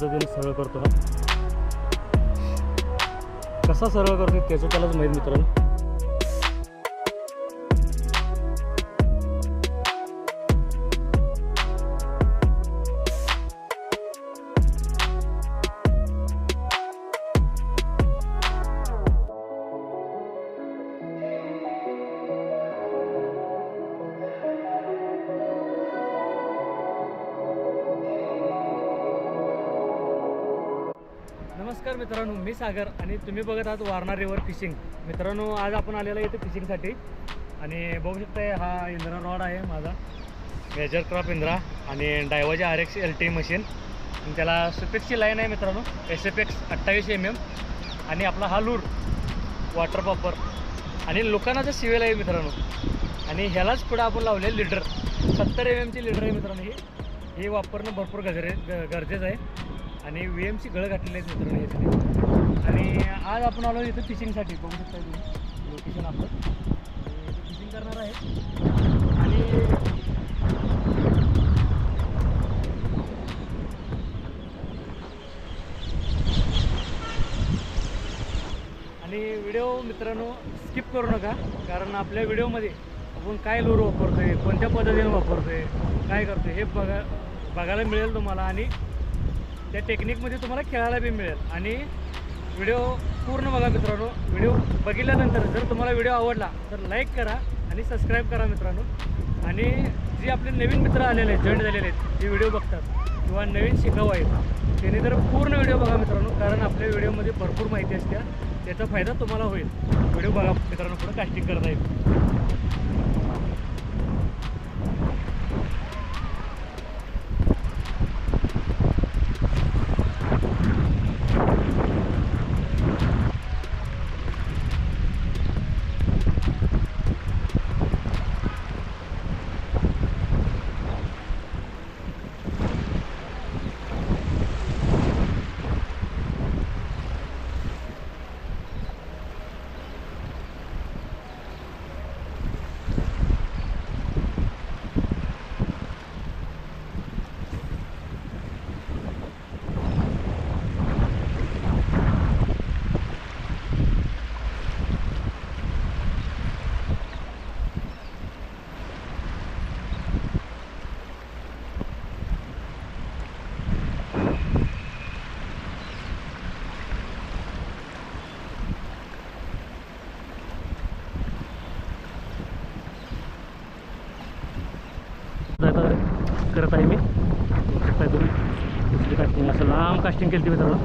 पद्धतीने सरळ करतो हा. कसा सरळ करतो त्याचं त्यालाच माहीत मित्रांनो. मित्रांनो मी सागर आणि तुम्ही बघत आहात वारणा रिव्हर फिशिंग मित्रांनो आज आपण आलेलो आहे इथे फिशिंगसाठी आणि बघू शकता हा इंद्रा रॉड आहे माझा. मेजर क्रॉप इंद्रा आणि डायवाची R X L T machine आणि त्याला सुपेक्सची लाईन आहे मित्रांनो. एस एफ एक्स अठ्ठावीस एम एम आणि आपला हा लूर वॉटर पॉपर आणि लोकांनाचा सिवेल आहे मित्रांनो. आणि ह्यालाच पुढं आपण लावले लिडर सत्तर एम एमची लिडर आहे मित्रांनो ही. हे वापरणं भरपूर गजरे ग गरजेचं आहे. आणि व्ही एमची गळ घातलेली आहेत मित्रांनो हे आणि आज आपण आलो इथं फिशिंगसाठी बघू शकता तुम्ही लोकेशन आपलं. फिशिंग करणार आहे. आणि आणि व्हिडिओ मित्रांनो स्किप करू नका. कारण आपल्या व्हिडिओमध्ये आपण काय लूर वापरतोय कोणत्या पद्धतीने वापरतोय काय करतोय हे बघा बघायला मिळेल तुम्हाला. आणि त्या टेक्निकमध्ये तुम्हाला खेळायला बी मिळेल. आणि व्हिडिओ पूर्ण बघा मित्रांनो. व्हिडिओ बघितल्यानंतर जर तुम्हाला व्हिडिओ आवडला तर लाईक करा आणि सबस्क्राईब करा मित्रांनो. आणि जे आपले नवीन मित्र आलेले आहेत जॉईन झालेले आहेत ते व्हिडिओ बघतात किंवा नवीन शिकाऊ आहेत त्यांनी तर पूर्ण व्हिडिओ बघा मित्रांनो. कारण आपल्या व्हिडिओमध्ये भरपूर माहिती असते. त्याचा फायदा तुम्हाला होईल. व्हिडिओ बघा मित्रांनो पुढे कास्टिंग करता येईल. करत आहे मी बघू शकताय तुम्ही दुसरी कास्टिंग असं लांब कास्टिंग केली मित्रांनो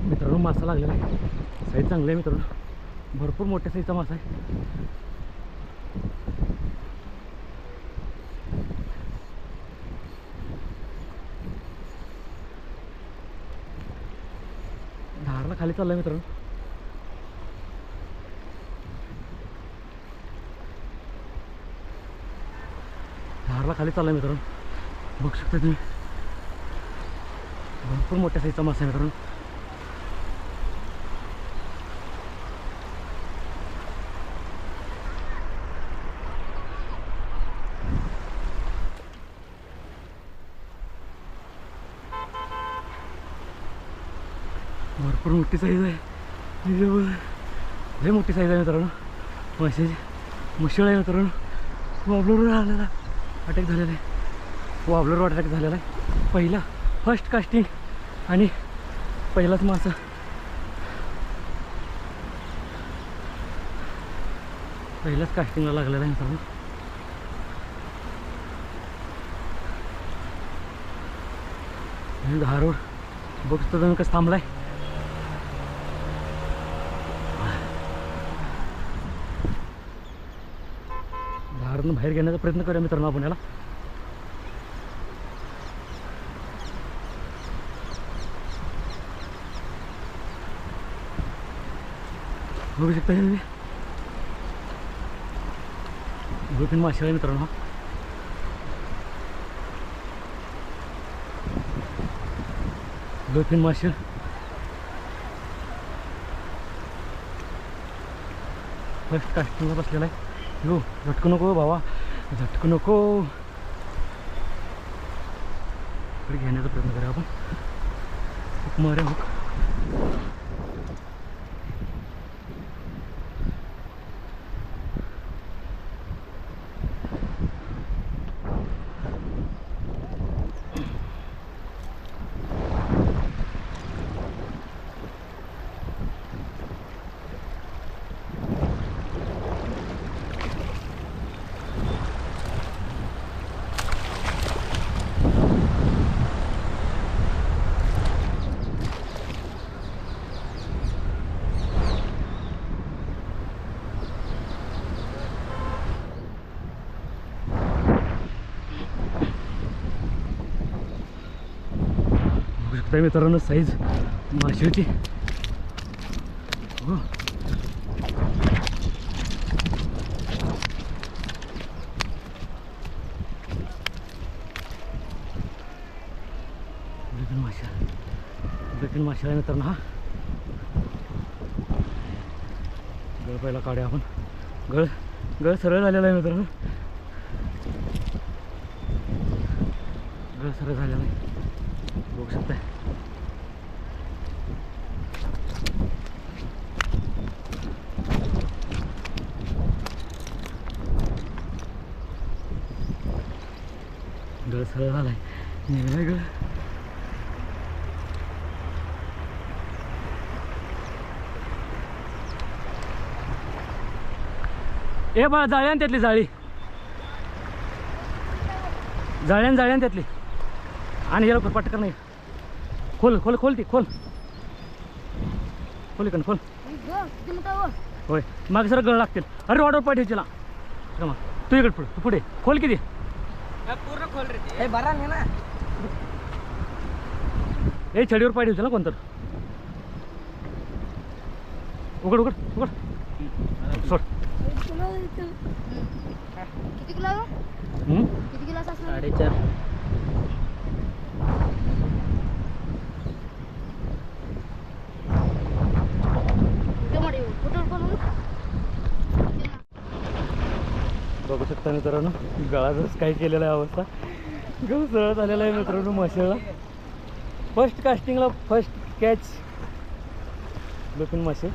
मित्रांनो मासा लागलेला आहे. साईज चांगली आहे मित्रांनो. भरपूर मोठ्या साईजचा मासा आहे. धारला खाली चाललाय मित्रांनो. धारला खाली चाललाय मित्रांनो. बघू शकता तुम्ही. भरपूर मोठ्या साईजचा मासा आहे मित्रांनो. पण मोठी साईज आहे. लय मोठी साईज आहे मित्रांनो. माशाची मुशळ आहे मित्रांनो. वाबलूर आलेला. अटॅक झालेला आहे. वाबलूर अटॅक झालेला आहे. पहिला फर्स्ट कास्टिंग आणि पहिलाच मासा. पहिल्याच कास्टिंगला लागलेला आहे मित्रांनो. आणि धारोड तुम्ही कसं थांबलाय. बाहेरून बाहेर घेण्याचा प्रयत्न करूया मित्रांनो आपण याला. बघू शकता हे. तुम्ही गुपिन मासे आहे मित्रांनो. हा. डॉल्फिन मासे फर्स्ट कास्टिंगला बसलेला आहे. यो झटकू नको हो भावा झटकू नको. इकडे घेण्याचा प्रयत्न करा आपण. हुक मारे हुक बघू मित्रांनो साईज माशीची हो. बिपिन माशा. बिपिन माशा आहे मित्रांनो हा. गळ पहिला काढूया आपण. गळ गळ सरळ झालेला आहे मित्रांनो गळ सरळ झालेला आहे. बघू शकताय गळ सरळ झालाय निघालाय गळ ए बा जाळ्यान त्यातली जाळी. जाळ्यान जाळ्यान त्यातली. आणि हे लवकर पटकन नाही. खोल खोल खोल ती खोल. खोल इकडं खोल. होय. मागे सर गळ लागतील. अरे ऑर्डर पाठी तिला. मग तू इकडे पुढे तू पुढे. खोल किती? पूर्ण खोल रे हे बरा नाही ना. ए छडीवर पाठी होती ना कोणतं उघड उघड उघड. सोड. किती किलो हम्म? किती किलो असणार? साडेचार. टमाटे कुठं करून बघू शकता मित्रांनो गळाच काय केलेला आहे अवस्था. गळ सरळ झालेला आहे मित्रांनो माशाला फर्स्ट कास्टिंगला फर्स्ट कॅच लुपिन मासे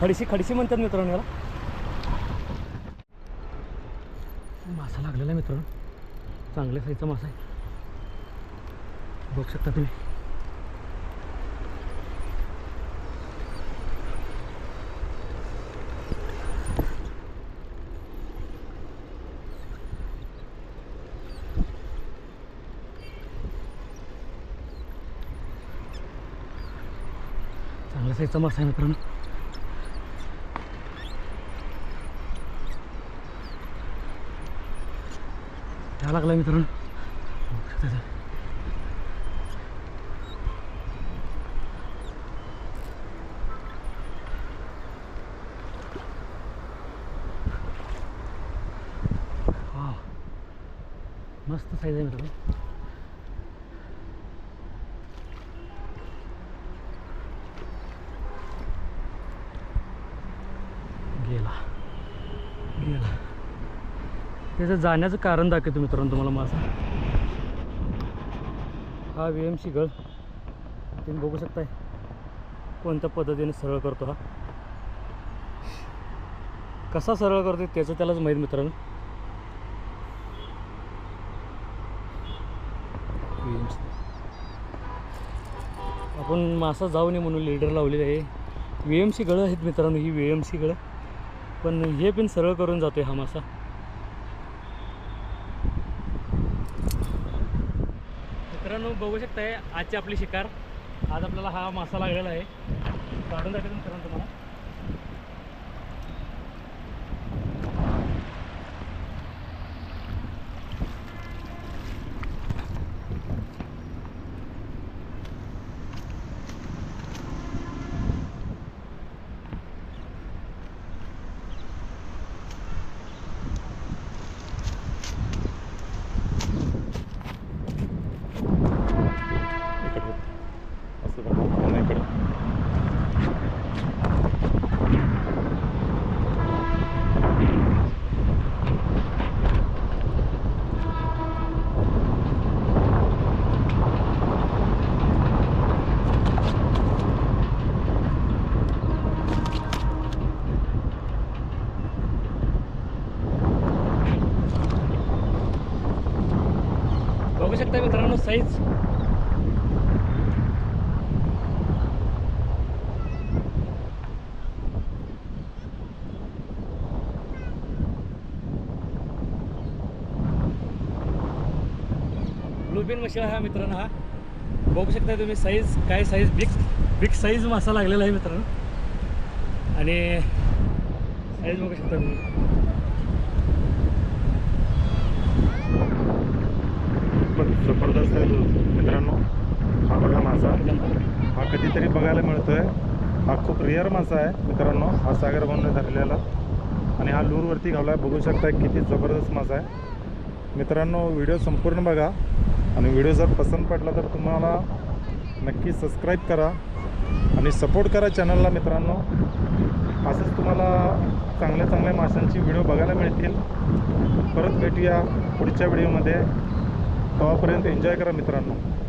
खडशी खडशी म्हणतात मित्रांनो याला. मासा लागलेला आहे मित्रांनो. चांगल्या साईजचा मासा आहे. बघू शकता तुम्ही. चांगल्या साईजचा मासा आहे मित्रांनो. त्या लागला मित्रांनो. बघू शकता तुम्ही. मस्त साईज आहे मित्रांनो गेला गेला. त्याचं जाण्याचं कारण दाखवतो मित्रांनो तुम्हाला माझा. हा व्ही एम सी गळ तुम्ही बघू शकताय कोणत्या पद्धतीने सरळ करतो हा. कसा सरळ करतो त्याचं त्यालाच माहीत मित्रांनो. आपण मासा जाऊ नये म्हणून लिडर लावलेला आहे. व्ही एम सी गळं आहेत मित्रांनो ही व्ही एम सी गळं पण हे पण सरळ करून जातो हा मासा. मित्रांनो बघू शकताय आजची आपली शिकार. आज आपल्याला हा मासा लागलेला आहे. काढून दाखवतो मित्रांनो तुम्हाला इकडे असं बघा पुन्हा इकडे बघू शकता मित्रांनो साईज ब्लूबिन मशीन हा मित्रांनो हा. बघू शकता तुम्ही साईज काय साईज बिग बिग साईज मासा लागलेला आहे मित्रांनो. आणि साईज बघू शकता तुम्ही पण जबरदस्त आहे मित्रांनो हा बघा मासा. हा कधीतरी बघायला मिळतोय. हा खूप रेअर मासा आहे मित्रांनो. हा सागर बंद धरलेला. आणि हा लूरवरती घावला. आहे बघू शकता किती जबरदस्त मासा आहे. मित्रांनो व्हिडिओ संपूर्ण बघा. आणि व्हिडिओ जर पसंत पडला तर तुम्हाला नक्की सबस्क्राईब करा. आणि सपोर्ट करा चॅनलला मित्रांनो. असंच तुम्हाला चांगल्या चांगल्या माशांची व्हिडिओ बघायला मिळतील. परत भेटूया पुढच्या व्हिडिओमध्ये तेव्हापर्यंत एन्जॉय करा मित्रांनो.